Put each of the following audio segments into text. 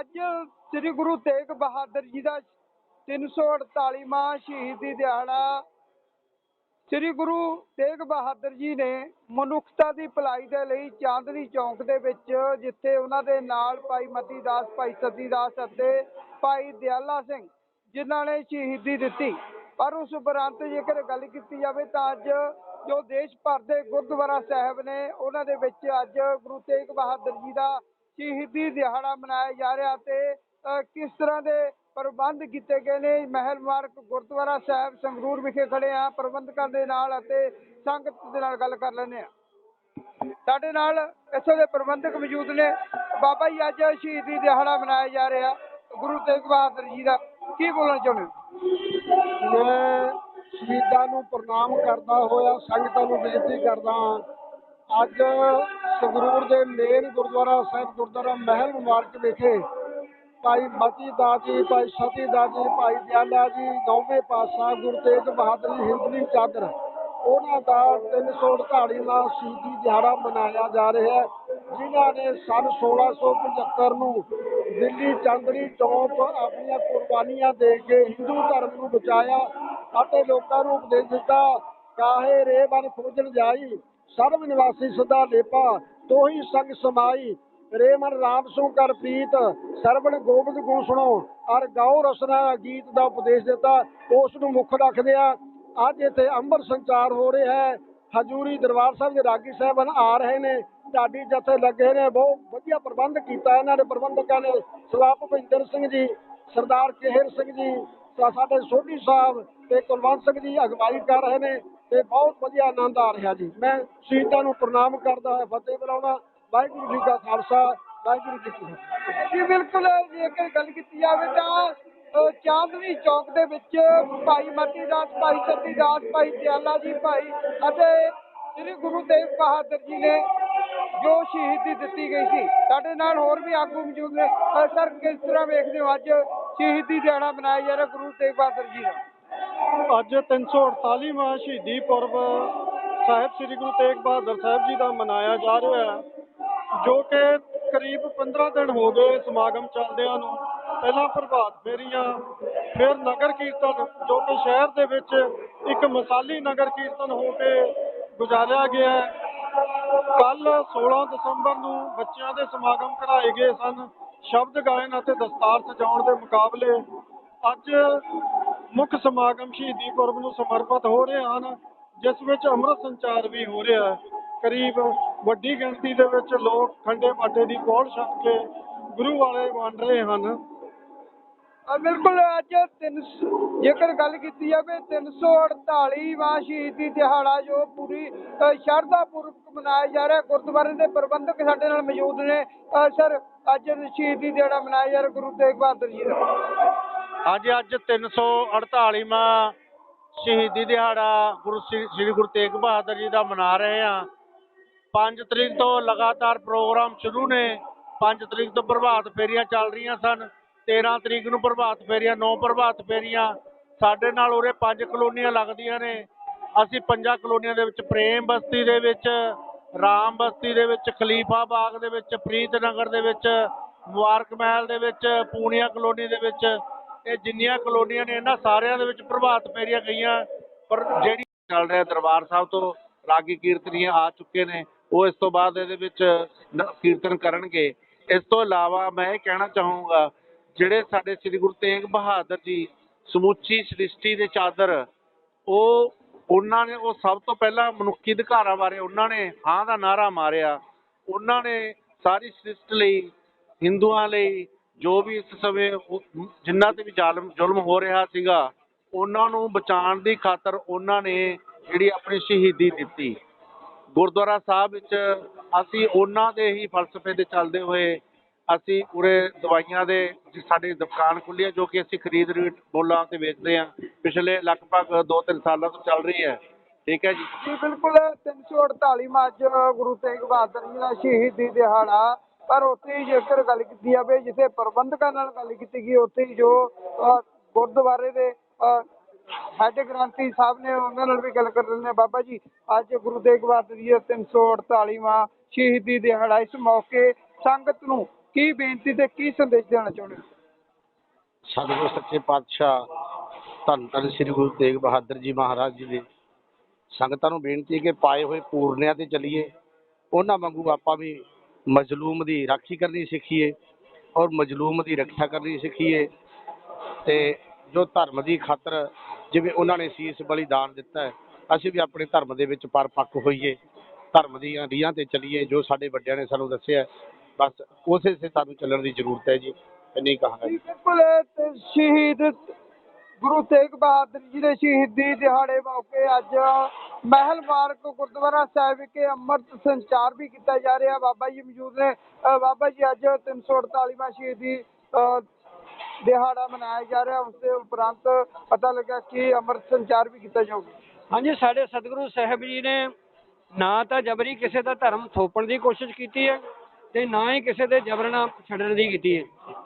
ਅੱਜ ਸ੍ਰੀ ਗੁਰੂ ਤੇਗ ਬਹਾਦਰ ਜੀ ਦਾ 348ਵਾਂ ਸ਼ਹੀਦੀ ਦਿਹਾੜਾ ਸ੍ਰੀ ਗੁਰੂ ਤੇਗ ਬਹਾਦਰ ਜੀ ਨੇ ਮਨੁੱਖਤਾ ਦੀ ਭਲਾਈ ਦੇ ਲਈ ਚਾਂਦਨੀ ਚੌਂਕ ਦੇ ਵਿੱਚ, ਜਿੱਥੇ ਉਹਨਾਂ ਦੇ ਨਾਲ ਭਾਈ ਮਤੀ ਦਾਸ, ਭਾਈ ਸਤੀ ਦਾਸ ਅਤੇ ਭਾਈ ਦਿਆਲਾ ਸਿੰਘ ਜਿਨ੍ਹਾਂ ਨੇ ਸ਼ਹੀਦੀ ਦਿੱਤੀ। ਪਰ ਉਸ ਉਪਰੰਤ ਜੇਕਰ ਗੱਲ ਕੀਤੀ ਜਾਵੇ ਤਾਂ ਅੱਜ ਜੋ ਦੇਸ਼ ਭਰ ਦੇ ਗੁਰਦੁਆਰਾ ਸਾਹਿਬ ਨੇ, ਉਹਨਾਂ ਦੇ ਵਿੱਚ ਅੱਜ ਗੁਰੂ ਤੇਗ ਬਹਾਦਰ ਜੀ ਦਾ ਸ਼ਹੀਦੀ ਦਿਹਾੜਾ ਮਨਾਇਆ ਜਾ ਰਿਹਾ ਤੇ ਕਿਸ ਤਰ੍ਹਾਂ ਦੇ ਪ੍ਰਬੰਧ ਕੀਤੇ ਗਏ ਨੇ? ਮਹਿਲ ਮਾਰਕ ਗੁਰਦੁਆਰਾ ਸਾਹਿਬ ਸੰਗਰੂਰ ਵਿਖੇ ਖੜੇ ਆ ਪ੍ਰਬੰਧਕਾਂ ਦੇ ਨਾਲ ਅਤੇ ਸੰਗਤ ਦੇ ਨਾਲ ਗੱਲ ਕਰ ਲੈਂਦੇ ਆ ਸਾਡੇ ਨਾਲ ਇੱਥੋਂ ਦੇ ਪ੍ਰਬੰਧਕ ਮੌਜੂਦ ਨੇ। ਬਾਬਾ ਜੀ, ਅੱਜ ਸ਼ਹੀਦੀ ਦਿਹਾੜਾ ਮਨਾਇਆ ਜਾ ਰਿਹਾ। ਗੁਰੂ ਤੇਗ ਬਹਾਦਰ ਜੀ ਦਾ ਕੀ ਬੋਲਣਾ ਚਾਹੁੰਦੇ ਹੋ? ਮੈਂ ਸ਼ਹੀਦਾਂ ਨੂੰ ਪ੍ਰਣਾਮ ਕਰਦਾ ਹੋਇਆ, ਸੰਗਤਾਂ ਨੂੰ ਬੇਨਤੀ ਕਰਦਾ ਹਾਂ ਅੱਜ ਸੰਗਰੂਰ ਦੇ ਮੇਨ ਗੁਰਦੁਆਰਾ ਸਾਹਿਬ ਗੁਰਦੁਆਰਾ ਮਹਿਲ ਮੁਬਾਰਕ ਵਿਖੇ ਭਾਈ ਮਤੀ ਦਾਸ ਜੀ, ਭਾਈ ਸਤੀ ਦਾਸ ਜੀ, ਭਾਈ ਦਿਆਲਾ ਜੀ, ਨੌਵੇਂ ਪਾਤਸ਼ਾਹ ਗੁਰੂ ਤੇਗ ਬਹਾਦਰ ਜੀ ਹਿੰਦਲੀ ਚਾਦਰ। ਉਹਨਾਂ ਦਾ 348ਵਾਂ ਸ਼ਹੀਦੀ ਦਿਹਾੜਾ ਮਨਾਇਆ ਜਾ ਰਿਹਾ ਹੈ, ਜਿਨ੍ਹਾਂ ਨੇ ਸਨ 1675 ਨੂੰ ਦਿੱਲੀ ਚਾਂਦਨੀ ਚੌਂਕ ਆਪਣੀਆਂ ਕੁਰਬਾਨੀਆਂ ਦੇ ਕੇ ਹਿੰਦੂ ਧਰਮ ਨੂੰ ਬਚਾਇਆ ਅਤੇ ਲੋਕਾਂ ਨੂੰ ਉਪਦੇਸ਼ ਦਿੱਤਾ ਕਾਹੇ ਰੇ ਬਨ ਖੋਜਣ ਜਾਈ। ਸਰਬ ਨਿਵਾਸੀ ਸਦਾ ਲੇਪਾ, ਤੋਹੀ ਸੰਗ ਸਮਾਈ। ਰੇ ਰਾਮ ਸੋ ਕਰ ਪ੍ਰੀਤ, ਸਰਵਣ ਗੋਬਿੰਦ ਗੁਣ ਸੁਣੋ। ਅਰ ਗਾਓ ਰਸਨਾ ਗੀਤ ਦਾ ਉਪਦੇਸ਼ ਦਿੱਤਾ ਉਸ ਨੂੰ ਮੁੱਖ ਰੱਖਦੇ ਆ। ਅੱਜ ਇੱਥੇ ਅੰਮ੍ਰਿਤ ਸੰਚਾਰ ਹੋ ਰਿਹਾ ਹੈ। ਹਜੂਰੀ ਦਰਬਾਰ ਸਾਹਿਬ ਦੇ ਰਾਗੀ ਸਾਹਿਬਾਨ ਆ ਰਹੇ ਨੇ। ਢਾਡੀ ਜਥੇ ਲੱਗੇ ਨੇ, ਬਹੁਤ ਵਧੀਆ ਪ੍ਰਬੰਧ ਕੀਤਾ ਇਹਨਾਂ ਦੇ ਪ੍ਰਬੰਧਕਾਂ ਨੇ। ਸਰਦਾਰ ਭੁਪਿੰਦਰ ਸਿੰਘ ਜੀ, ਸਰਦਾਰ ਕੇਹਰ ਸਿੰਘ ਜੀ ਸਾਡੇ ਸੋਢੀ ਸਾਹਿਬ ਤੇ ਕੁਲਵੰਤ ਸਿੰਘ ਜੀ ਅਗਵਾਈ ਕਰ ਰਹੇ ਨੇ। ਤੇ ਬਹੁਤ ਵਧੀਆ ਆਨੰਦ ਆ ਰਿਹਾ ਜੀ। ਮੈਂ ਸ਼ਹੀਦਾਂ ਨੂੰ ਪ੍ਰਣਾਮ ਕਰਦਾ ਹਾਂ, ਫਤਿਹ ਬੁਲਾਉਣਾ ਵਾਹਿਗੁਰੂ ਜੀ ਕਾ ਖਾਲਸਾ, ਵਾਹਿਗੁਰੂ ਜੀ ਕੀ ਫਤਿਹ। ਜੀ, ਬਿਲਕੁਲ ਜੇਕਰ ਗੱਲ ਕੀਤੀ ਜਾਵੇ ਤਾਂ ਚਾਂਦਨੀ ਚੌਕ ਦੇ ਵਿੱਚ ਭਾਈ ਮਤੀ ਦਾਸ ਭਾਈ ਸਤੀ ਦਾਸ ਭਾਈ ਦਿਆਲਾ ਜੀ, ਭਾਈ ਅਤੇ ਸ੍ਰੀ ਗੁਰੂ ਤੇਗ ਬਹਾਦਰ ਜੀ ਨੇ ਜੋ ਸ਼ਹੀਦੀ ਦਿੱਤੀ ਗਈ ਸੀ। ਸਾਡੇ ਨਾਲ ਹੋਰ ਵੀ ਆਗੂ ਮੌਜੂਦ ਨੇ। ਸਰ, ਕਿਸ ਤਰ੍ਹਾਂ ਵੇਖਦੇ ਹੋ ਅੱਜ ਸ਼ਹੀਦੀ ਦਿਹਾੜਾ ਮਨਾਇਆ ਜਾ ਰਿਹਾ ਗੁਰੂ ਤੇਗ ਬਹਾਦਰ ਜੀ ਦਾ? ਅੱਜ 348ਵਾਂ ਸ਼ਹੀਦੀ ਪੁਰਬ ਸਾਹਿਬ ਸ੍ਰੀ ਗੁਰੂ ਤੇਗ ਬਹਾਦਰ ਸਾਹਿਬ ਜੀ ਦਾ ਮਨਾਇਆ ਜਾ ਰਿਹਾ ਹੈ, ਜੋ ਕਿ ਕਰੀਬ 15 ਦਿਨ ਹੋ ਗਏ ਸਮਾਗਮ ਚੱਲਦਿਆਂ ਨੂੰ। ਪਹਿਲਾਂ ਪ੍ਰਭਾਤ ਫੇਰੀਆਂ, ਫਿਰ ਨਗਰ ਕੀਰਤਨ, ਜੋ ਕਿ ਸ਼ਹਿਰ ਦੇ ਵਿੱਚ ਇੱਕ ਮਸਾਲੀ ਨਗਰ ਕੀਰਤਨ ਹੋ ਕੇ ਗੁਜ਼ਾਰਿਆ ਗਿਆ ਕੱਲ 16 ਦਸੰਬਰ ਨੂੰ ਬੱਚਿਆਂ ਦੇ ਸਮਾਗਮ ਕਰਾਏ ਗਏ ਸਨ। ਸ਼ਬਦ ਗਾਇਨ ਅਤੇ ਦਸਤਾਰ ਸਜਾਉਣ ਦੇ ਮੁਕਾਬਲੇ ਅੱਜ ਮੁੱਖ ਸਮਾਗਮ ਸ਼ਹੀਦੀ ਪੁਰਬ ਨੂੰ ਸਮਰਪਿਤ ਹੋ ਰਹੇ ਹਨ, ਜਿਸ ਵਿੱਚ ਅੰਮ੍ਰਿਤ ਸੰਚਾਰ ਵੀ ਹੋ ਰਿਹਾ ਹੈ। ਕਰੀਬ ਵੱਡੀ ਗਿਣਤੀ ਦੇ ਵਿੱਚ ਲੋਕ ਖੰਡੇ ਬਾਟੇ ਦੀ ਪੌੜ ਛਕ ਕੇ ਗੁਰੂ ਵਾਲੇ ਬਣ ਰਹੇ ਹਨ। ਬਿਲਕੁਲ, ਅੱਜ ਤਿੰਨ ਸੌ- ਜੇਕਰ ਗੱਲ ਕੀਤੀ ਜਾਵੇ 348ਵਾਂ ਸ਼ਹੀਦੀ ਦਿਹਾੜਾ ਜੋ ਪੂਰੀ ਸ਼ਰਧਾ ਪੂਰਵਕ ਮਨਾਇਆ ਜਾ ਰਿਹਾ ਗੁਰਦੁਆਰੇ ਦੇ ਪ੍ਰਬੰਧਕ ਸਾਡੇ ਨਾਲ ਮੌਜੂਦ ਨੇ। ਸਰ, ਅੱਜ ਸ਼ਹੀਦੀ ਦਿਹਾੜਾ ਮਨਾਇਆ ਜਾ ਰਿਹਾ, ਗੁਰੂ ਤੇਗ ਬਹਾਦਰ ਜੀ ਦਾ। ਅੱਜ ਅੱਜ 348ਵਾਂ ਸ਼ਹੀਦੀ ਦਿਹਾੜਾ ਗੁਰੂ ਸ੍ਰੀ ਸ੍ਰੀ ਗੁਰੂ ਤੇਗ ਬਹਾਦਰ ਜੀ ਦਾ ਮਨਾ ਰਹੇ ਹਾਂ। 5 ਤਰੀਕ ਤੋਂ ਲਗਾਤਾਰ ਪ੍ਰੋਗਰਾਮ ਸ਼ੁਰੂ ਨੇ। 5 ਤਰੀਕ ਤੋਂ ਪ੍ਰਭਾਤ ਫੇਰੀਆਂ ਚੱਲ ਰਹੀਆਂ ਸਨ। 13 ਤਰੀਕ ਨੂੰ ਪ੍ਰਭਾਤ ਫੇਰੀਆਂ 9 ਪ੍ਰਭਾਤ ਫੇਰੀਆਂ। ਸਾਡੇ ਨਾਲ ਉਰੇ ਪੰਜ ਕਲੋਨੀਆਂ ਲੱਗਦੀਆਂ ਨੇ। ਅਸੀਂ ਪੰਜਾਂ ਕਲੋਨੀਆਂ ਦੇ ਵਿੱਚ ਪ੍ਰੇਮ ਬਸਤੀ ਦੇ ਵਿੱਚ, ਰਾਮ ਬਸਤੀ ਦੇ ਵਿੱਚ, ਖਲੀਫਾ ਬਾਗ ਦੇ ਵਿੱਚ ਪ੍ਰੀਤ ਨਗਰ ਦੇ ਵਿੱਚ, ਮੁਬਾਰਕ ਮਹਿਲ ਦੇ ਵਿੱਚ ਪੂਨੀਆ ਕਲੋਨੀ ਦੇ ਵਿੱਚ ਇਹ ਜਿੰਨੀਆਂ ਕਲੋਨੀਆਂ ਨੇ ਇਹਨਾਂ ਸਾਰਿਆਂ ਦੇ ਵਿੱਚ ਪ੍ਰਭਾਤ ਫੇਰੀਆਂ ਗਈਆਂ, ਪਰ ਜਿਹੜੀ ਚੱਲ ਰਿਹਾ ਦਰਬਾਰ ਸਾਹਿਬ ਤੋਂ, ਰਾਗੀ ਕੀਰਤਨੀਆਂ ਆ ਚੁੱਕੇ ਨੇ, ਉਹ ਇਸ ਤੋਂ ਬਾਅਦ ਇਹਦੇ ਵਿੱਚ ਕੀਰਤਨ ਕਰਨਗੇ। ਇਸ ਤੋਂ ਇਲਾਵਾ ਮੈਂ ਇਹ ਕਹਿਣਾ ਚਾਹੂੰਗਾ, ਜਿਹੜੇ ਸਾਡੇ ਸ੍ਰੀ ਗੁਰੂ ਤੇਗ ਬਹਾਦਰ ਜੀ ਸਮੁੱਚੀ ਸ੍ਰਿਸ਼ਟੀ ਦੇ ਚਾਦਰ, ਉਹ, ਉਹਨਾਂ ਨੇ, ਉਹ ਸਭ ਤੋਂ ਪਹਿਲਾਂ ਮਨੁੱਖੀ ਅਧਿਕਾਰਾਂ ਬਾਰੇ ਉਹਨਾਂ ਨੇ ਹਾਂ ਦਾ ਨਾਰਾ ਮਾਰਿਆ। ਉਹਨਾਂ ਨੇ ਸਾਰੀ ਸ੍ਰਿਸ਼ਟ ਲਈ, ਹਿੰਦੂਆਂ ਲਈ ਜੋ ਵੀ ਇਸ ਸਮੇਂ ਉਹ- ਤੇ ਵੀ ਜ਼ਾਲਮ, ਜ਼ੁਲਮ ਹੋ ਰਿਹਾ ਸੀਗਾ, ਉਹਨਾਂ ਨੂੰ ਬਚਾਉਣ ਦੀ ਖਾਤਰ ਉਹਨਾਂ ਨੇ ਜਿਹੜੀ ਆਪਣੀ ਸ਼ਹੀਦੀ ਦਿੱਤੀ। ਗੁਰਦੁਆਰਾ ਸਾਹਿਬ ਵਿੱਚ ਅਸੀਂ ਉਹਨਾਂ ਦੇ ਹੀ ਫਲਸਫੇ ਤੇ ਚੱਲਦੇ ਹੋਏ ਅਸੀਂ ਉਰੇ ਦਵਾਈਆਂ ਦੇ ਸਾਡੀ ਦੁਕਾਨ ਖੁੱਲੀ ਹੈ, ਜੋ ਕਿ ਅਸੀਂ ਖਰੀਦ ਰੇਟ ਬੋਲਾਂ ਤੇ ਵੇਚਦੇ ਹਾਂ। ਪਿਛਲੇ ਲਗਭਗ 2-3 ਸਾਲਾਂ ਤੋਂ ਚੱਲ ਰਹੀ ਹੈ। ਠੀਕ ਹੈ ਜੀ? ਜੀ ਬਿਲਕੁਲ 348ਵਾਂ ਅੱਜ ਗੁਰੂ ਤੇਗ ਬਹਾਦਰ ਜੀ ਦਾ ਸ਼ਹੀਦੀ ਦਿਹਾੜਾ ਪਰ ਉੱਥੇ ਜੇਕਰ ਗੱਲ ਕੀਤੀ ਜਾਵੇ ਜਿੱਥੇ ਪ੍ਰਬੰਧਕਾਂ ਨਾਲ ਗੱਲ ਕੀਤੀ ਗਈ ਉੱਥੇ ਜੋ ਗੁਰਦੁਆਰੇ ਦੇ ਅ, ਗ੍ਰੰਥੀ ਸਾਹਿਬ ਨੇ ਉਹਨਾਂ ਨਾਲ ਵੀ ਗੱਲ ਕਰ ਲੈਂਦੇ ਬਾਬਾ ਜੀ ਅੱਜ ਗੁਰੂ ਤੇਗ ਬਹਾਦਰ ਜੀ ਦਾ 348ਵਾਂ ਸ਼ਹੀਦੀ ਦਿਹਾੜਾ ਇਸ ਮੌਕੇ ਸੰਗਤ ਨੂੰ ਕੀ ਬੇਨਤੀ ਤੇ ਕੀ ਸੰਦੇਸ਼ ਦੇਣਾ ਚਾਹੁੰਦੇ ਹੋ? ਸਤਿਗੁਰ ਸੱਚੇ ਪਾਤਸ਼ਾਹ ਧੰਨ ਧੰਨ ਸ੍ਰੀ ਗੁਰੂ ਤੇਗ ਬਹਾਦਰ ਜੀ ਮਹਾਰਾਜ ਜੀ ਦੇ ਸੰਗਤਾਂ ਨੂੰ ਬੇਨਤੀ ਹੈ ਕਿ ਪਾਏ ਹੋਏ ਪੂਰਨਿਆਂ ਤੇ ਚੱਲੀਏ। ਉਹਨਾਂ ਵਾਂਗੂ ਆਪਾਂ ਵੀ ਮਜ਼ਲੂਮ ਦੀ ਰਾਖੀ ਕਰਨੀ ਸਿੱਖੀਏ ਔਰ ਮਜ਼ਲੂਮ ਦੀ ਰੱਖਿਆ ਕਰਨੀ ਸਿੱਖੀਏ ਤੇ ਜੋ ਧਰਮ ਦੀ ਖਾਤਰ ਜਿਵੇਂ ਉਹਨਾਂ ਨੇ ਸੀਸ ਬਲੀਦਾਨ ਦਿੱਤਾ ਹੈ, ਅਸੀਂ ਵੀ ਆਪਣੇ ਧਰਮ ਦੇ ਵਿੱਚ ਪਰਪੱਕ ਹੋਈਏ, ਧਰਮ ਦੀਆਂ ਰੀਹਾਂ ਤੇ ਚੱਲੀਏ, ਜੋ ਸਾਡੇ ਵੱਡਿਆਂ ਨੇ ਸਾਨੂੰ ਦੱਸਿਆ ਬਸ ਉਸੇ ਸੇ ਸਾਨੂੰ ਚੱਲਣ ਦੀ ਜ਼ਰੂਰਤ ਹੈ ਜੀ, ਇੰਨੀ ਕਹਾਂਗਾ ਜੀ ਸ਼ਹੀਦ ਗੁਰੂ ਤੇਗ ਬਹਾਦਰ ਜੀ ਦੇ ਸ਼ਹੀਦੀ ਦਿਹਾੜੇ ਮੌਕੇ ਅੱਜ ਮਹਿਲ ਮਾਰਗ ਗੁਰਦੁਆਰਾ ਸਾਹਿਬ ਵਿਖੇ ਅੰਮ੍ਰਿਤ ਸੰਚਾਰ ਵੀ ਕੀਤਾ ਜਾ ਰਿਹਾ। ਬਾਬਾ ਜੀ ਮੌਜੂਦ ਨੇ। ਅ, ਬਾਬਾ ਜੀ ਅੱਜ 348ਵਾਂ ਸ਼ਹੀਦੀ ਅ, ਦਿਹਾੜਾ ਮਨਾਇਆ ਜਾ ਰਿਹਾ। ਉਸ ਦੇ ਉਪਰੰਤ ਪਤਾ ਲੱਗਾ ਕਿ ਅੰਮ੍ਰਿਤ ਸੰਚਾਰ ਵੀ ਕੀਤਾ ਜਾਊਗਾ। ਹਾਂਜੀ ਸਾਡੇ ਸਤਿਗੁਰੂ ਸਾਹਿਬ ਜੀ ਨੇ ਨਾ ਤਾਂ ਜਬਰੀ ਕਿਸੇ ਦਾ ਧਰਮ ਥੋਪਣ ਦੀ ਕੋਸ਼ਿਸ਼ ਕੀਤੀ ਹੈ ਤੇ ਨਾ ਹੀ ਕਿਸੇ ਦੇ ਜਬਰਨਾ ਛੱਡਣ ਦੀ ਕੀਤੀ ਹੈ।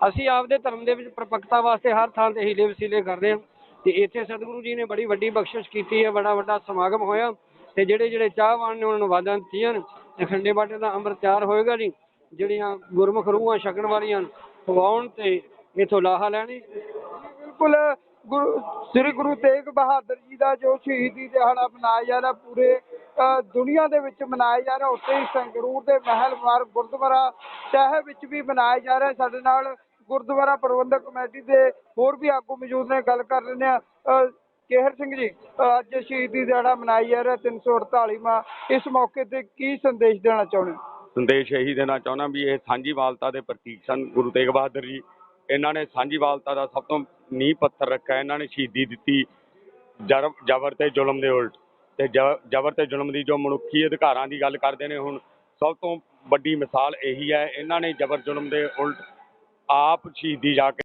ਅਸੀਂ ਆਪਦੇ ਧਰਮ ਦੇ ਵਿੱਚ ਪ੍ਰਪੱਕਤਾ ਵਾਸਤੇ ਹਰ ਥਾਂ ਤੇ ਹੀਲੇ ਵਸੀਲੇ ਕਰਦੇ ਹਾਂ ਤੇ ਇੱਥੇ ਸਤਿਗੁਰੂ ਜੀ ਨੇ ਬੜੀ ਵੱਡੀ ਬਖਸ਼ਿਸ਼ ਕੀਤੀ ਹੈ ਬੜਾ ਵੱਡਾ ਸਮਾਗਮ ਹੋਇਆ ਤੇ ਜਿਹੜੇ ਜਿਹੜੇ ਚਾਹਵਾਨ ਨੇ ਉਹਨਾਂ ਨੂੰ ਵਾਦਾਂ ਦਿੱਤੀਆਂ ਨੇ ਤੇ ਖੰਡੇ ਬਾਟੇ ਦਾ ਅੰਮ੍ਰਿਤ ਤਿਆਰ ਹੋਏਗਾ ਜੀ। ਜਿਹੜੀਆਂ ਗੁਰਮੁਖ ਰੂਹਾਂ ਛਕਣ ਵਾਲੀਆਂ ਨੇ, ਤੇ ਇਥੋਂ ਲਾਹਾ ਲੈਣੀ। ਬਿਲਕੁਲ ਗੁਰੂ ਸ੍ਰੀ ਗੁਰੂ ਤੇਗ ਬਹਾਦਰ ਜੀ ਦਾ ਜੋ ਸ਼ਹੀਦੀ ਦਿਹਾੜਾ ਮਨਾਇਆ ਜਾ ਰਿਹਾ ਪੂਰੇ ਦੁਨੀਆ ਦੇ ਵਿੱਚ ਮਨਾਇਆ ਜਾ ਰਿਹਾ, ਉੱਥੇ ਹੀ ਸੰਗਰੂਰ ਦੇ ਮਹਿਲ ਮਾਰਗ ਗੁਰਦੁਆਰਾ ਸਾਹਿਬ ਵਿੱਚ ਵੀ ਮਨਾਇਆ ਜਾ ਰਿਹਾ। ਸਾਡੇ ਨਾਲ ਗੁਰਦੁਆਰਾ ਪ੍ਰਬੰਧਕ ਕਮੇਟੀ ਦੇ ਹੋਰ ਵੀ ਆਗੂ ਮੌਜੂਦ ਨੇ, ਗੱਲ ਕਰ ਲੈਂਦੇ ਆ ਕੇਹਰ ਸਿੰਘ ਜੀ ਅੱਜ ਸ਼ਹੀਦੀ ਦਿਹਾੜਾ ਮਨਾਇਆ ਜਾ ਰਿਹਾ 348ਵਾਂ ਇਸ ਮੌਕੇ ਤੇ ਕੀ ਸੰਦੇਸ਼ ਦੇਣਾ ਚਾਹੁੰਦੇ ਸੰਦੇਸ਼ ਇਹੀ ਦੇਣਾ ਚਾਹੁੰਦਾ ਵੀ ਇਹ ਸਾਂਝੀਵਾਲਤਾ ਦੇ ਪ੍ਰਤੀਕ ਸਨ ਗੁਰੂ ਤੇਗ ਬਹਾਦਰ ਜੀ। ਇਹਨਾਂ ਨੇ ਸਾਂਝੀਵਾਲਤਾ ਦਾ ਸਭ ਤੋਂ ਨੀਂਹ ਪੱਥਰ ਰੱਖਿਆ, ਇਹਨਾਂ ਨੇ ਸ਼ਹੀਦੀ ਦਿੱਤੀ ਜ਼ਬਰ ਤੇ ਜ਼ੁਲਮ ਦੇ ਉਲਟ। ਤੇ ਜ਼ਬਰ ਤੇ ਜ਼ੁਲਮ ਦੀ ਜੋ ਮਨੁੱਖੀ ਅਧਿਕਾਰਾਂ ਦੀ ਗੱਲ ਕਰਦੇ ਨੇ ਹੁਣ, ਸਭ ਤੋਂ ਵੱਡੀ ਮਿਸਾਲ ਇਹੀ ਹੈ, ਇਹਨਾਂ ਨੇ ਜ਼ਬਰ ਜ਼ੁਲਮ ਦੇ ਉਲਟ ਆਪ ਸ਼ਹੀਦੀ ਜਾ ਕੇ